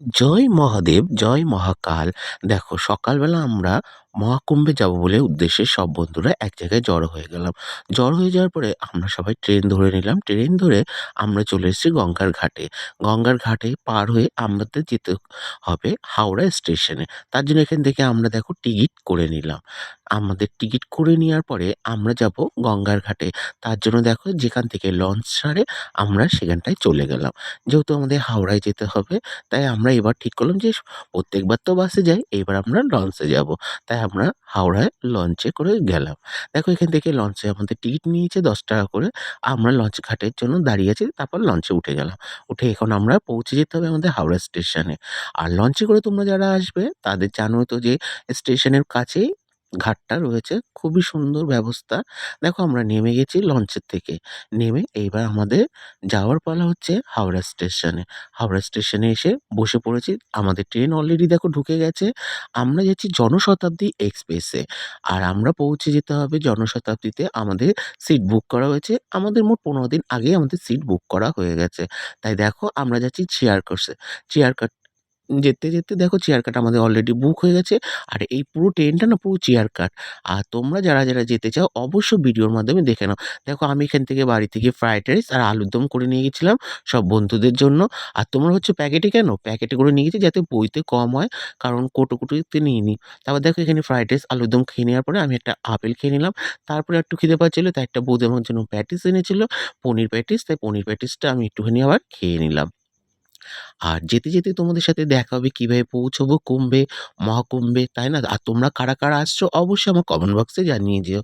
জয় মহাদেব, জয় মহাকাল। দেখো সকালবেলা আমরা মহাকুম্ভে যাব বলে উদ্দেশ্যে সব বন্ধুরা এক জায়গায় জড়ো হয়ে গেলাম। জড়ো হয়ে যাওয়ার পরে আমরা সবাই ট্রেন ধরে নিলাম। ট্রেন ধরে আমরা চলে এসেছি গঙ্গার ঘাটে। গঙ্গার ঘাটে পার হয়ে আমাদের যেতে হবে হাওড়া স্টেশনে। তার জন্য এখান থেকে আমরা দেখো টিকিট করে নিলাম। আমাদের টিকিট করে নেওয়ার পরে আমরা যাব গঙ্গার ঘাটে। তার জন্য দেখো যেখান থেকে লঞ্চ ছাড়ে আমরা সেখানটায় চলে গেলাম। যেহেতু আমাদের হাওড়ায় যেতে হবে, তাই আমরা এবার ঠিক করলাম যে প্রত্যেকবার তো বাসে যাই এইবার আমরা লঞ্চে যাব। তাই আমরা হাওড়ায় লঞ্চে করে গেলাম। দেখো, এখান থেকে লঞ্চে আমাদের টিকিট নিয়েছে ৳১০ করে। আমরা লঞ্চ ঘাটের জন্য দাঁড়িয়ে আছি। তারপর লঞ্চে উঠে গেলাম। উঠে এখন আমরা পৌঁছে যেতে হবে আমাদের হাওড়া স্টেশনে। আর লঞ্চে করে তোমরা যারা আসবে, তাদের জানো তো যে স্টেশনের কাছেই ঘাটটা রয়েছে। খুবই সুন্দর ব্যবস্থা। দেখো আমরা নেমে গেছি লঞ্চের থেকে। নেমে এইবার আমাদের যাওয়ার পালা হচ্ছে হাওড়া স্টেশনে। হাওড়া স্টেশনে এসে বসে পড়েছি। আমাদের ট্রেন অলরেডি দেখো ঢুকে গেছে। আমরা যাচ্ছি জনশতাব্দী এক্সপ্রেসে। আর আমরা পৌঁছে যেতে হবে জনশতাব্দীতে। আমাদের সিট বুক করা হয়েছে। আমাদের মোট ১৫ দিন আগেই আমাদের সিট বুক করা হয়ে গেছে। তাই দেখো আমরা যাচ্ছি চেয়ার কার্সে। চেয়ার কাট যেতে, যেতে দেখো চেয়ার কাট আমাদের অলরেডি বুক হয়ে গেছে। আর এই পুরো ট্রেনটা না পুরো চেয়ার কাট। আর তোমরা যারা, যারা যেতে চাও অবশ্যই ভিডিওর মাধ্যমে দেখে নাও। দেখো আমি এখান থেকে বাড়ি থেকে ফ্রাইড রাইস আর আলুর দম করে নিয়ে গেছিলাম সব বন্ধুদের জন্য। আর তোমরা হচ্ছে প্যাকেটে কেন? প্যাকেটে করে নিয়ে গেছি যাতে বইতে কম হয়। কারণ কোটো, কোটোতে নিই তারপর দেখো এখানে ফ্রাইড রাইস, আলুর দম খেয়ে নেওয়ার পরে আমি একটা আপেল খেয়ে নিলাম। তারপরে একটু খিদে পাচ্ছিল তাই একটা বৌদি আমার জন্য প্যাটিস এনেছিল। পনির প্যাটিস। তাই পনির প্যাটিসটা আমি একটুখানি আবার খেয়ে নিলাম। আর যেতে, যেতে তোমাদের সাথে দেখা হবে কীভাবে পৌঁছবো কুম্ভে, মহাকুম্ভে, তাই না? আর তোমরা কারা, কারা আসছো অবশ্যই আমার কমেন্ট বক্সে জানিয়ে যেও।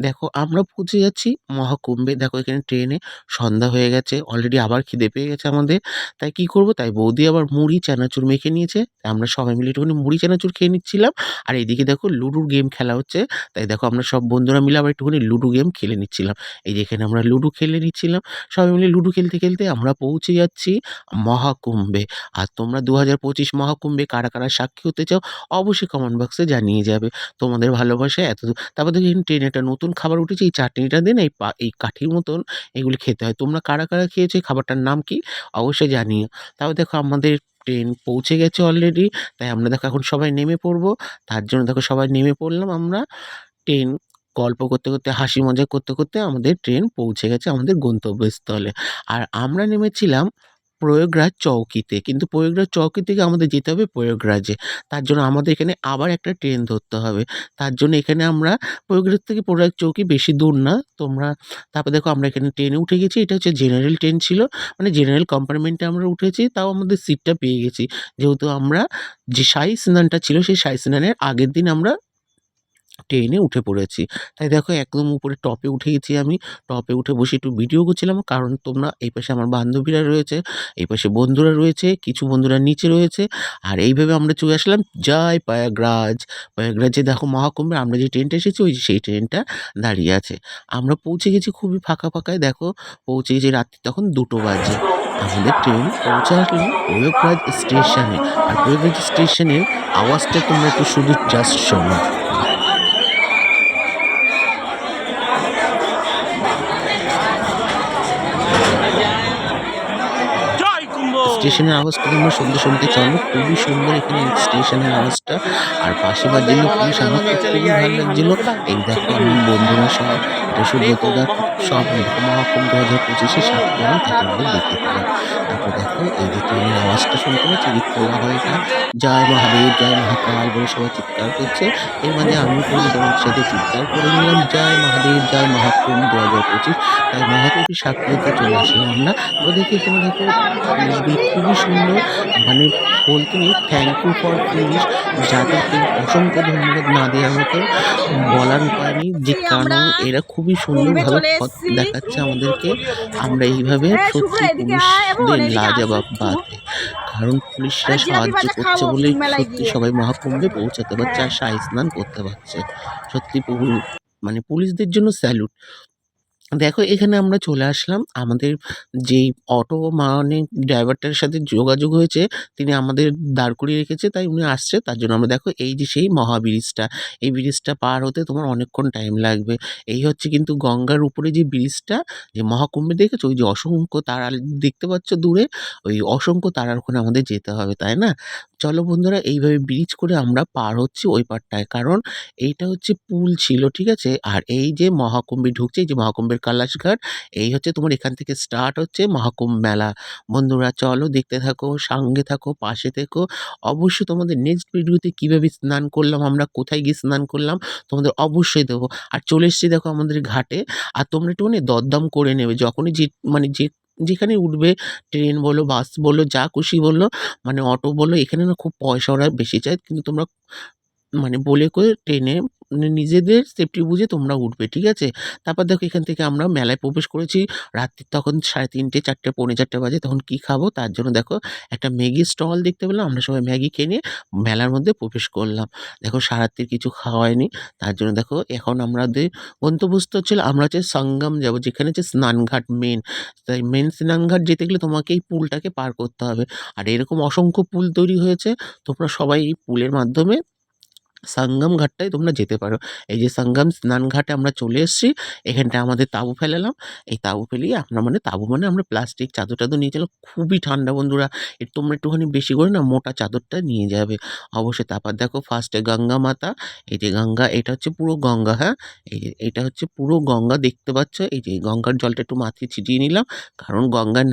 দেখো আমরা পৌঁছে যাচ্ছি মহাকুম্ভে। দেখো এখানে ট্রেনে সন্ধ্যা হয়ে গেছে। অলরেডি আবার খিদে পেয়ে গেছে আমাদের। তাই কি করব? তাই বৌদি আবার মুড়ি, চানাচুর মেখে নিয়েছে। আমরা সবাই মিলে একটুখানি মুড়ি, চানাচুর খেয়ে নিচ্ছিলাম। আর এইদিকে দেখো লুডোর গেম খেলা হচ্ছে। তাই দেখো আমরা সব বন্ধুরা মিলে আবার একটুখানি লুডো গেম খেলে নিচ্ছিলাম। এই যে এখানে আমরা লুডো খেলে নিচ্ছিলাম। সবাই মিলে লুডো খেলতে, খেলতে আমরা পৌঁছে যাচ্ছি মহাকুম্ভে। আর তোমরা ২০২৫ মহাকুম্ভে কারা, কারা সাক্ষী হতে চাও অবশ্যই কমেন্ট বক্সে জানিয়ে যাবে। তোমাদের ভালোবাসায় এতদূর তারপর দেখি ট্রেনে একটা নতুন খাবার উঠেছে। এই চাটনিটা দিয়ে না এই পা এই কাঠির মতন এগুলি খেতে হয়। তোমরা কারা, কারা খেয়েছো এই খাবারটার নাম কি? অবশ্যই জানিও। তারপর দেখো আমাদের ট্রেন পৌঁছে গেছে অলরেডি। তাই আমরা দেখো এখন সবাই নেমে পড়ব। তার জন্য দেখো সবাই নেমে পড়লাম আমরা। ট্রেন গল্প করতে, করতে হাসি মজা করতে, করতে আমাদের ট্রেন পৌঁছে গেছে আমাদের গন্তব্যস্থলে। আর আমরা নেমেছিলাম প্রয়াগরাজ চৌকিতে। কিন্তু প্রয়াগরাজ চৌকি থেকে আমাদের যেতে হবে প্রয়াগরাজে। তার জন্য আমাদের এখানে আবার একটা ট্রেন ধরতে হবে। তার জন্য এখানে আমরা প্রয়াগরাজ থেকে প্রয়াগ চৌকি বেশি দূর না। তোমরা, তারপর দেখো আমরা এখানে ট্রেনে উঠে গেছি। এটা হচ্ছে জেনারেল ট্রেন ছিল। মানে জেনারেল কম্পার্টমেন্টে আমরা উঠেছি। তাও আমাদের সিটটা পেয়ে গেছি। যেহেতু আমরা যে সাই স্নানটা ছিল, সেই সাই স্নানের আগের দিন আমরা ট্রেনে উঠে পড়েছি। তাই দেখো একদম উপরে টপে উঠে গেছি আমি। টপে উঠে বসে একটু ভিডিও করছিলাম। কারণ তোমরা এই পাশে আমার বান্ধবীরা রয়েছে, এই পাশে বন্ধুরা রয়েছে, কিছু বন্ধুরা নিচে রয়েছে। আর এইভাবে আমরা চলে আসলাম জয় পায়াগ্রাজ পায়াগ্রাজে দেখো মহাকুম্ভে আমরা যে ট্রেনটা এসেছি ওই সেই ট্রেনটা দাঁড়িয়ে আছে। আমরা পৌঁছে গেছি খুবই ফাঁকা, ফাঁকায় দেখো পৌঁছে গেছি রাত্রি তখন দুটো বাজে। আমাদের ট্রেন পৌঁছে আসলো প্রয়াগরাজ স্টেশনে। আর প্রয়াগরাজ স্টেশনের আওয়াজটা তোমরা একটু শুধু জাস্ট শোনো। জয় কুম্ভ স্টেশনের আওয়াজটা তোমরা শুনতে, শুনতে চলো। খুবই সুন্দর এখানে স্টেশনের আওয়াজটা। আর পাশে বাজছিল পুলিশ আমার খুবই ভালো লাগছিল। এই দেখো আমি বন্ধুরা সব এটা সুব্রতদা সব মহাকুম্ভ ২০২৫ এ সাক্ষী হলাম তাকে আমরা দেখতে পেলাম। তারপর দেখো এই যে ট্রেনের আওয়াজটা শুনতে পাচ্ছ এদিক খোলা হয়ে গেল। জয় মহাদেব, জয় মহাকাল বলে সবাই চিৎকার করছে। এর মাঝে আমি কিন্তু তোমাদের সাথে চিৎকার করে নিলাম জয় মহাদেব, জয় মহাকুম্ভ ২০২৫ তাই মহাকুম্ভের সাক্ষী হতে চলে আসলাম আমরা। ওদেরকে এখানে দেখো খুবই সুন্দর। মানে বলতে নেই থ্যাংক ইউ ফর পুলিশ যাদেরকে অসংখ্য ধন্যবাদ না দেওয়ার মতো বলার উপায় নেই যে কেন এরা খুবই সুন্দরভাবে পথ দেখাচ্ছে আমাদেরকে। আমরা এইভাবে সত্যি পুলিশদের লাজবাব বাতে। কারণ পুলিশরা সাহায্য করছে বলেই সত্যি সবাই মহাকুম্ভে পৌঁছাতে পারছে আর শাহী স্নান করতে পারছে। সত্যি মানে পুলিশদের জন্য স্যালুট। দেখো এখানে আমরা চলে আসলাম। আমাদের যেই অটো মানে ড্রাইভারটার সাথে যোগাযোগ হয়েছে, তিনি আমাদের দাঁড় করিয়ে রেখেছে। তাই উনি আসছে। তার জন্য আমরা দেখো এই যে সেই মহাব্রিজটা এই ব্রিজটা পার হতে তোমার অনেকক্ষণ টাইম লাগবে। এই হচ্ছে কিন্তু গঙ্গার উপরে যে ব্রিজটা, যে মহাকুম্ভে দেখেছ? ওই যে অসংখ্য তারা দেখতে পাচ্ছ দূরে? ওই অসংখ্য তারার ওখানে আমাদের যেতে হবে, তাই না? চলো বন্ধুরা এইভাবে ব্রিজ করে আমরা পার হচ্ছি ওই পারটায়। কারণ এইটা হচ্ছে পুল ছিল, ঠিক আছে? আর এই যে মহাকুম্ভে ঢুকছে, এই যে মহাকুম্ভের কালাশঘাট, এই হচ্ছে তোমার এখান থেকে স্টার্ট হচ্ছে মহাকুম্ভ মেলা। বন্ধুরা চলো দেখতে থাকো, সঙ্গে থাকো, পাশে থেকো। অবশ্যই তোমাদের নেক্সট ভিডিওতে কীভাবে স্নান করলাম, আমরা কোথায় গিয়ে স্নান করলাম, তোমাদের অবশ্যই দেবো। আর চলে এসেছি দেখো আমাদের ঘাটে। আর তোমরা একটু মানে দরদাম করে নেবে। যখনই যে মানে যে যেখানে উঠবে, ট্রেন বলো, বাস বলো, যা খুশি বলল, মানে অটো বলো, এখানে না খুব পয়সা ওরা বেশি চায়। কিন্তু তোমরা মানে বলে কয়ে ট্রেনে নিজেদের সেফটি বুঝে তোমরা উঠবে, ঠিক আছে? তারপর দেখো এখান থেকে আমরা মেলায় প্রবেশ করেছি। রাত্রি তখন ৩:৩০ ৪ঃ০০ পৌনে চারটে বাজে। তখন কি খাব? তার জন্য দেখো একটা ম্যাগি স্টল দেখতে পেলাম। আমরা সবাই ম্যাগি নিয়ে মেলার মধ্যে প্রবেশ করলাম। দেখো সারাত্রির কিছু খাওয়া হয়নি। তার জন্য দেখো এখন আমাদের গন্তব্যস্থ হচ্ছিল আমরা হচ্ছে সঙ্গম যাব, যেখানে হচ্ছে স্নানঘাট মেন তাই মেন স্নানঘাট যেতে গেলে তোমাকে এই পুলটাকে পার করতে হবে। আর এরকম অসংখ্য পুল তৈরি হয়েছে। তোমরা সবাই এই পুলের মাধ্যমে সঙ্গম ঘাটটায় তোমরা যেতে পারো। এই যে সঙ্গম স্নানঘাটে আমরা চলে এসেছি। এখানটায় আমাদের তাঁবু ফেলালাম। এই তাঁবু ফেলিয়ে আমরা মানে তাঁবু মানে আমরা প্লাস্টিক চাদর-টাদর নিয়ে চললাম। খুবই ঠান্ডা বন্ধুরা। এ তোমরা একটুখানি বেশি করে না মোটা চাদরটা নিয়ে যাবে। অবশ্যই তারপর দেখো ফার্স্টে গঙ্গা মাতা। এই যে গঙ্গা, এটা হচ্ছে পুরো গঙ্গা, হ্যাঁ? এই যে এটা হচ্ছে পুরো গঙ্গা দেখতে পাচ্ছ। এই যে গঙ্গার জলটা একটু মাথায় ছিটিয়ে নিলাম। কারণ গঙ্গায়